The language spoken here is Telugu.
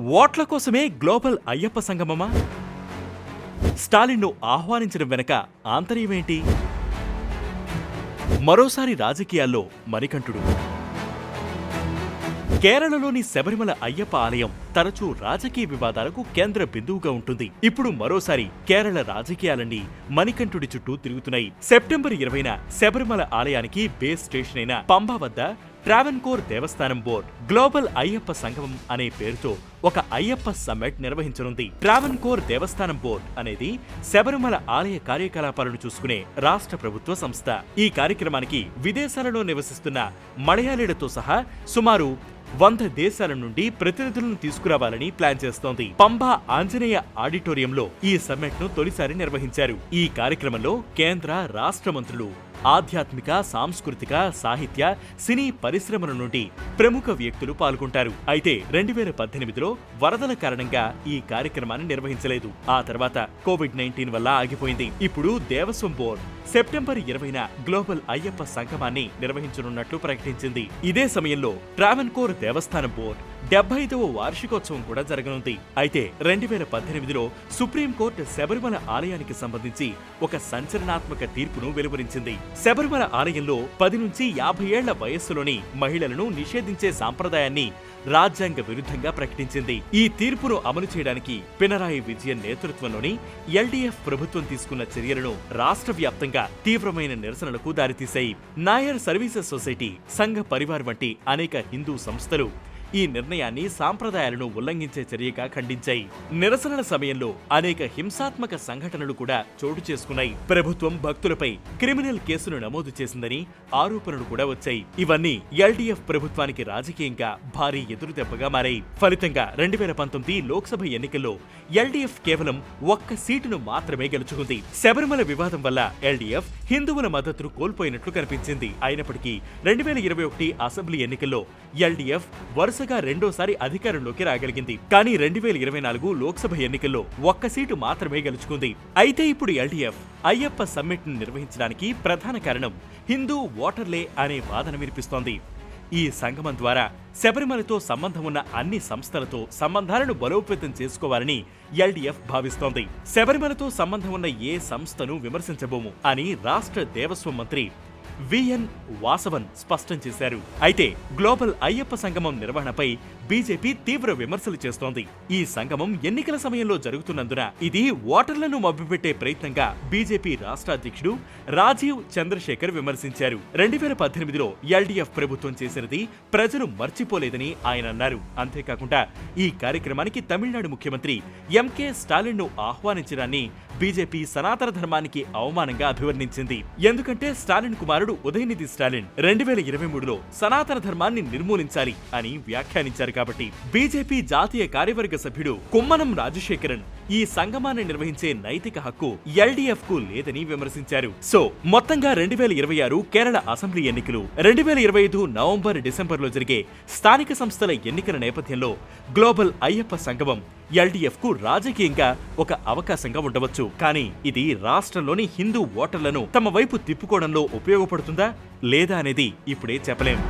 ఓట్ల కోసమే గ్లోబల్ అయ్యప్ప సంగమమా? స్టాలిన్ను ఆహ్వానించడం వెనక ఆంతర్యమేంటి? మరోసారి రాజకీయాల్లో మణికంఠుడు. కేరళలోని శబరిమల అయ్యప్ప ఆలయం తరచూ రాజకీయ వివాదాలకు కేంద్ర బిందువుగా ఉంటుంది. ఇప్పుడు మరోసారి కేరళ రాజకీయాలన్నీ మణికంఠుడి చుట్టూ తిరుగుతున్నాయి. సెప్టెంబర్ ఇరవైన శబరిమల ఆలయానికి బేస్ స్టేషన్ అయిన పంబా వద్ద ట్రావెన్కోర్ దేవస్థానం బోర్డ్ గ్లోబల్ అయ్యప్ప సంగమం అనే పేరుతో ఒక అయ్యప్ప సమ్మిట్ నిర్వహించనుంది. ట్రావెన్కోర్ దేవస్థానం బోర్డ్ అనేది శబరిమల ఆలయ కార్యకలాపాలను చూసుకునే రాష్ట్ర ప్రభుత్వ సంస్థ. ఈ కార్యక్రమానికి విదేశాలలో నివసిస్తున్న మలయాళీలతో సహా సుమారు వంద దేశాల నుండి ప్రతినిధులను తీసుకురావాలని ప్లాన్ చేస్తోంది. పంబా ఆంజనేయ ఆడిటోరియంలో ఈ సమ్మిట్ను తొలిసారి నిర్వహించారు. ఈ కార్యక్రమంలో కేంద్ర రాష్ట్ర మంత్రులు ఆధ్యాత్మిక సాంస్కృతిక సాహిత్య సినీ పరిశ్రమల నుండి ప్రముఖ వ్యక్తులు పాల్గొంటారు. అయితే రెండు వేల పద్దెనిమిదిలో వరదల కారణంగా ఈ కార్యక్రమాన్ని నిర్వహించలేదు. ఆ తర్వాత కోవిడ్ నైన్టీన్ వల్ల ఆగిపోయింది. ఇప్పుడు దేవస్వం బోర్డ్ సెప్టెంబర్ ఇరవైన గ్లోబల్ అయ్యప్ప సంగమాన్ని నిర్వహించనున్నట్లు ప్రకటించింది. ఇదే సమయంలో ట్రావెన్కోర్ దేవస్థానం బోర్డు డెబ్బై ఐదవ వార్షికోత్సవం కూడా జరగనుంది. అయితే రెండు వేల పద్దెనిమిదిలో సుప్రీంకోర్టు శబరిమల ఆలయానికి సంబంధించి ఒక సంచలనాత్మక తీర్పును వెలువరించింది. శబరిమల ఆలయంలో పది నుంచి యాభై ఏళ్ళ వయస్సులోని మహిళలను నిషేధించే సాంప్రదాయాన్ని రాజ్యాంగ విరుద్ధంగా ప్రకటించింది. ఈ తీర్పును అమలు చేయడానికి పినరాయి విజయన్ నేతృత్వంలోని ఎల్డీఎఫ్ ప్రభుత్వం తీసుకున్న చర్యలను రాష్ట్ర వ్యాప్తంగా తీవ్రమైన నిరసనలకు దారితీశాయి. నాయర్ సర్వీసెస్ సొసైటీ సంఘ పరివార్ వంటి అనేక హిందూ సంస్థలు ఈ నిర్ణయాన్ని సాంప్రదాయాలను ఉల్లంఘించే చర్యగా ఖండించాయి. నిరసనల సమయంలో అనేక హింసాత్మక సంఘటనలు కూడా చోటు చేసుకున్నాయి. ప్రభుత్వం భక్తులపై క్రిమినల్ కేసును నమోదు చేసిందని ఆరోపణలు కూడా వచ్చాయి. ఇవన్నీ ఎల్డీఎఫ్ ప్రభుత్వానికి రాజకీయంగా భారీ ఎదురుదెబ్బగా మారాయి. ఫలితంగా రెండు వేల పంతొమ్మిది లోక్సభ ఎన్నికల్లో ఎల్డీఎఫ్ కేవలం ఒక్క సీటును మాత్రమే గెలుచుకుంది. శబరిమల వివాదం వల్ల ఎల్డీఎఫ్ హిందువుల మద్దతును కోల్పోయినట్లు కనిపించింది. అయినప్పటికీ రెండు వేల ఇరవై ఒకటి అసెంబ్లీ ఎన్నికల్లో ఎల్డీఎఫ్ వరుసగా రెండోసారి అధికారంలోకి రాగలిగింది. కానీ రెండు వేల ఇరవై నాలుగు లోక్సభ ఎన్నికల్లో ఒక్క సీటు మాత్రమే గెలుచుకుంది. అయితే ఇప్పుడు ఎల్డీఎఫ్ అయ్యప్ప సమ్మిట్ను నిర్వహించడానికి ప్రధాన కారణం హిందూ ఓటర్లే అనే వాదన వినిపిస్తోంది. ఈ సంగమం ద్వారా శబరిమలతో సంబంధం ఉన్న అన్ని సంస్థలతో సంబంధాలను బలోపేతం చేసుకోవాలని ఎల్డీఎఫ్ భావిస్తోంది. శబరిమలతో సంబంధం ఉన్న ఏ సంస్థను విమర్శించబోము అని రాష్ట్ర దేవస్వం మంత్రి విఎన్ వాసవన్ స్పష్టం చేశారు. అయితే గ్లోబల్ అయ్యప్ప సంగమం నిర్వహణపై బీజేపీ తీవ్ర విమర్శలు చేస్తోంది. ఈ సంగమం ఎన్నికల సమయంలో జరుగుతున్నందున ఇది ఓటర్లను మభ్యపెట్టే ప్రయత్నంగా బీజేపీ రాష్ట్ర అధ్యక్షుడు రాజీవ్ చంద్రశేఖర్ విమర్శించారు. రెండు వేల పద్దెనిమిదిలో ఎల్డీఎఫ్ ప్రభుత్వం చేసినది ప్రజలు మర్చిపోలేదని ఆయన అన్నారు. అంతేకాకుండా ఈ కార్యక్రమానికి తమిళనాడు ముఖ్యమంత్రి ఎంకే స్టాలిన్ను ఆహ్వానించడాన్ని బీజేపీ సనాతన ధర్మానికి అవమానంగా అభివర్ణించింది. ఎందుకంటే స్టాలిన్ కుమారుడు ఉదయనిధి స్టాలిన్ రెండు వేల ఇరవై మూడులో సనాతన ధర్మాన్ని నిర్మూలించాలి అని వ్యాఖ్యానించారు కాబట్టి. బీజేపీ జాతీయ కార్యవర్గ సభ్యుడు కుమ్మనం రాజశేఖరన్ ఈ సంగమాన్ని నిర్వహించే నైతిక హక్కు ఎల్డీఎఫ్కు లేదని విమర్శించారు. సో మొత్తంగా రెండు వేల ఇరవై ఆరు కేరళ అసెంబ్లీ ఎన్నికలు రెండు వేల ఇరవై ఐదు నవంబర్ డిసెంబర్లో జరిగే స్థానిక సంస్థల ఎన్నికల నేపథ్యంలో గ్లోబల్ అయ్యప్ప సంగమం ఎల్డీఎఫ్కు రాజకీయంగా ఒక అవకాశంగా ఉండవచ్చు. కానీ ఇది రాష్ట్రంలోని హిందూ ఓటర్లను తమ వైపు తిప్పుకోవడంలో ఉపయోగపడుతుందా లేదా అనేది ఇప్పుడే చెప్పలేం.